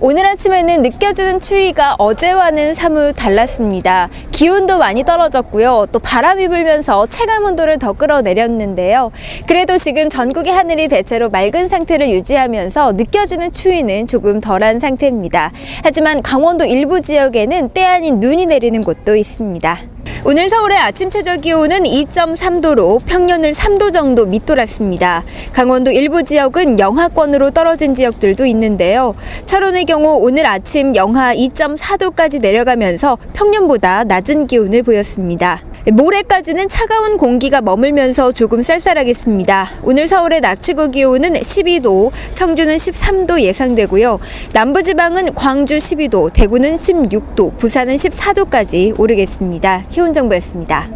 오늘 아침에는 느껴지는 추위가 어제와는 사뭇 달랐습니다. 기온도 많이 떨어졌고요. 또 바람이 불면서 체감 온도를 더 끌어내렸는데요. 그래도 지금 전국의 하늘이 대체로 맑은 상태를 유지하면서 느껴지는 추위는 조금 덜한 상태입니다. 하지만 강원도 일부 지역에는 때 아닌 눈이 내리는 곳도 있습니다. 오늘 서울의 아침 최저 기온은 2.3도로 평년을 3도 정도 밑돌았습니다. 강원도 일부 지역은 영하권으로 떨어진 지역들도 있는데요. 철원의 경우 오늘 아침 영하 2.4도까지 내려가면서 평년보다 낮은 기온을 보였습니다. 모레까지는 차가운 공기가 머물면서 조금 쌀쌀하겠습니다. 오늘 서울의 낮 최고 기온은 12도, 청주는 13도 예상되고요. 남부지방은 광주 12도, 대구는 16도, 부산은 14도까지 오르겠습니다. 기온 정보였습니다.